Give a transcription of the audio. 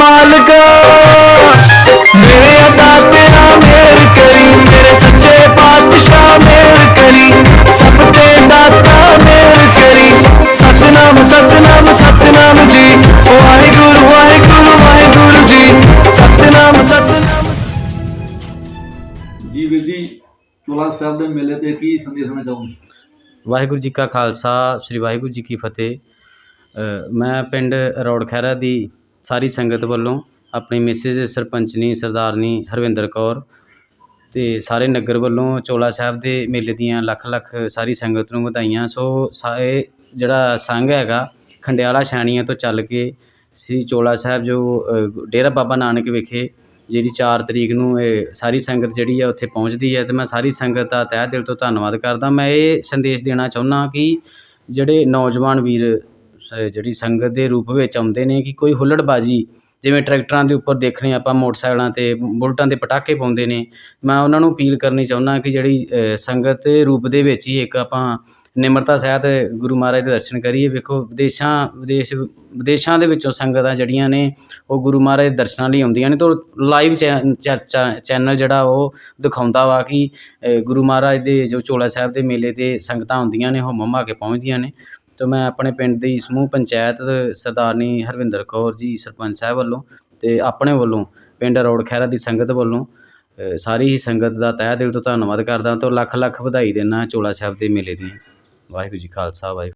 ਮਾਲਕਾ। ਮੇਰੇ ਅਦਾ ਤੇਰਾ ਮੇਰ ਕਰੀ ਮੇਰੇ ਸੱਚੇ ਪਾਤਸ਼ਾਹ ਮੇਰ ਕਰੀ। ਸਭ ਤੇ ਦਾਤਾ ਮੇਰ ਕਰੀ। ਸਤਨਾਮ ਸਤਨਾਮ ਸਤਨਾਮ ਜੀ। ਵਾਹਿਗੁਰੂ ਵਾਹਿਗੁਰੂ ਵਾਹਿਗੁਰੂ ਜੀ। ਸਤਨਾਮ ਸਤਨਾਮ। ਜੀ ਵੀਰ ਜੀ ਚੋਲਾ ਸਾਹਿਬ ਦੇ ਮੇਲੇ ਤੇ ਕੀ ਸੰਦੇਸ਼ ਦੇਣਾ ਚਾਹੋਗੇ? ਵਾਹਿਗੁਰੂ ਜੀ ਕਾ ਖਾਲਸਾ ਸ੍ਰੀ ਵਾਹਿਗੁਰੂ ਜੀ ਕੀ ਫਤਿਹ। ਮੈਂ ਪਿੰਡ ਰੌੜ ਖਹਿਰਾ ਦੀ ਸਾਰੀ ਸੰਗਤ ਵੱਲੋਂ ਆਪਣੀ ਮਿਸਿਜ਼ ਸਰਪੰਚਨੀ, ਸਰਦਾਰਨੀ ਹਰਵਿੰਦਰ ਕੌਰ ਅਤੇ ਸਾਰੇ ਨਗਰ ਵੱਲੋਂ ਚੋਲਾ ਸਾਹਿਬ ਦੇ ਮੇਲੇ ਦੀਆਂ ਲੱਖ ਲੱਖ ਸਾਰੀ ਸੰਗਤ ਨੂੰ ਵਧਾਈਆਂ। ਸੋ ਸਾਰੇ ਜਿਹੜਾ ਸੰਘ ਹੈਗਾ, ਖੰਡਿਆਲਾ ਛਾਣੀਆਂ ਤੋਂ ਚੱਲ ਕੇ ਸ੍ਰੀ ਚੋਲਾ ਸਾਹਿਬ ਜੋ ਡੇਰਾ ਬਾਬਾ ਨਾਨਕ ਵਿਖੇ ਜਿਹੜੀ ਚਾਰ ਤਰੀਕ ਨੂੰ ਇਹ ਸਾਰੀ ਸੰਗਤ ਜਿਹੜੀ ਆ ਉੱਥੇ ਪਹੁੰਚਦੀ ਹੈ ਅਤੇ ਮੈਂ ਸਾਰੀ ਸੰਗਤ ਦਾ ਤਹਿ ਦਿਲ ਤੋਂ ਧੰਨਵਾਦ ਕਰਦਾ। ਮੈਂ ਇਹ ਸੰਦੇਸ਼ ਦੇਣਾ ਚਾਹੁੰਦਾ ਕਿ ਜਿਹੜੇ ਨੌਜਵਾਨ ਵੀਰ ਜਿਹੜੀ ਸੰਗਤ ਦੇ ਰੂਪ ਵਿੱਚ ਆਉਂਦੇ ਨੇ ਕਿ ਕੋਈ ਹੁੱਲੜਬਾਜੀ, ਜਿਵੇਂ ਟਰੈਕਟਰਾਂ ਦੇ ਉੱਪਰ ਦੇਖਣੇ ਆਪਾਂ ਮੋਟਰਸਾਈਕਲਾਂ ਤੇ ਬੁਲਟਾਂ 'ਤੇ ਪਟਾਕੇ ਪਾਉਂਦੇ ਨੇ, ਮੈਂ ਉਹਨਾਂ ਨੂੰ ਅਪੀਲ ਕਰਨੀ ਚਾਹੁੰਦਾ ਕਿ ਜਿਹੜੀ ਸੰਗਤ ਦੇ ਰੂਪ ਦੇ ਵਿੱਚ ਹੀ ਇੱਕ ਆਪਾਂ ਨਿਮਰਤਾ ਸਹਿਤ ਗੁਰੂ ਮਹਾਰਾਜ ਦੇ ਦਰਸ਼ਨ ਕਰੀਏ। ਵੇਖੋ, ਵਿਦੇਸ਼ਾਂ, ਵਿਦੇਸ਼, ਵਿਦੇਸ਼ਾਂ ਦੇ ਵਿੱਚੋਂ ਸੰਗਤਾਂ ਜਿਹੜੀਆਂ ਨੇ, ਉਹ ਗੁਰੂ ਮਹਾਰਾਜ ਦੇ ਦਰਸ਼ਨਾਂ ਲਈ ਆਉਂਦੀਆਂ ਨੇ। ਤਾਂ ਲਾਈਵ ਚੈਨਲ ਜਿਹੜਾ ਉਹ ਦਿਖਾਉਂਦਾ ਵਾ ਕਿ ਗੁਰੂ ਮਹਾਰਾਜ ਦੇ ਜੋ ਚੋਲਾ ਸਾਹਿਬ ਦੇ ਮੇਲੇ ਤੇ ਸੰਗਤਾਂ ਆਉਂਦੀਆਂ ਨੇ, ਉਹ ਹੁਮਾ ਕੇ ਪਹੁੰਚਦੀਆਂ ਨੇ। ਤਾਂ ਮੈਂ ਆਪਣੇ ਪਿੰਡ ਦੀ ਸਮੂਹ ਪੰਚਾਇਤ ਸਰਦਾਰਨੀ ਹਰਵਿੰਦਰ ਕੌਰ ਜੀ ਸਰਪੰਚ ਸਾਹਿਬ ਵੱਲੋਂ ਅਤੇ ਆਪਣੇ ਵੱਲੋਂ ਪਿੰਡ ਅਰੋੜ ਖਹਿਰਾ ਦੀ ਸੰਗਤ ਵੱਲੋਂ ਸਾਰੀ ਹੀ ਸੰਗਤ ਦਾ ਤਹਿ ਦਿਲ ਤੋਂ ਧੰਨਵਾਦ ਕਰਦਾ ਅਤੇ ਲੱਖ ਲੱਖ ਵਧਾਈ ਦਿੰਦਾ ਚੋਲਾ ਸਾਹਿਬ ਦੇ ਮੇਲੇ ਦੀ। ਵਾਹਿਗੁਰੂ ਜੀ ਖਾਲਸਾ, ਵਾਹਿਗੁਰੂ